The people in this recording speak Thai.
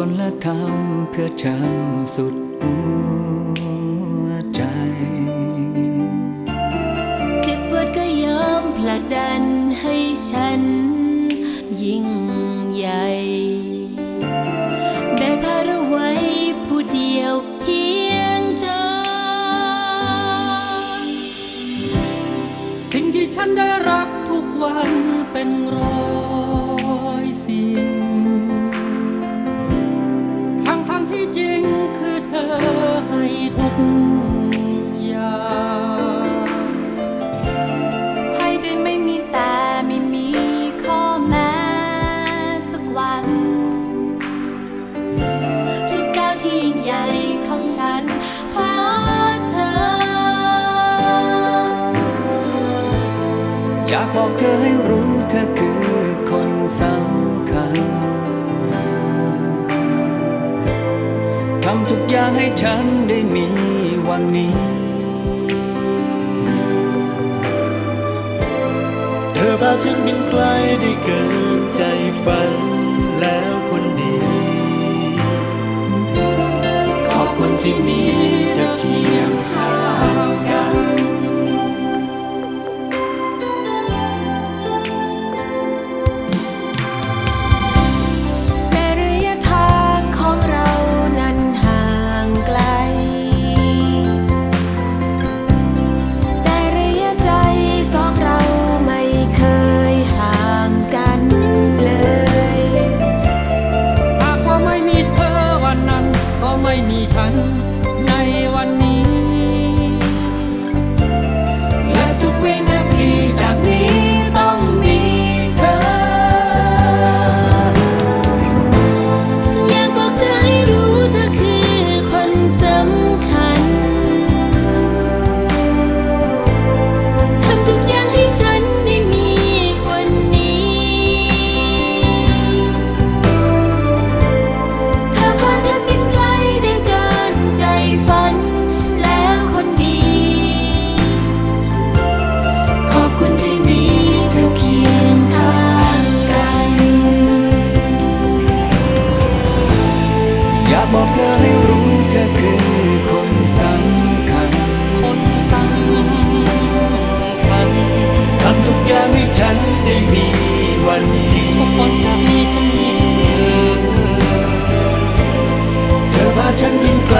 ทนและทำเพื่อฉันสุดหัวใจ เจ็บปวดก็ยอมผลักดันให้ฉันยิ่งใหญ่แบกภาระไว้ผู้เดียวเพียงเธอสิ่งที่ฉันได้รับทุกวันเป็นรอยากบอกเธอให้รู้เธอคือคนสำคัญทำทุกอย่างให้ฉันได้มีวันนี้ เธอพาฉันบินไกลได้เกินใจฝันแล้วคนดี ขอบคุณที่มี บอกเธอให้รู้เธอคือคนสำคัญ คนสำคัญทำทุกอย่างให้ฉันได้มีวันนี้ทุกวันจามีฉันมีเธอเธอพาฉันยิ่งไกล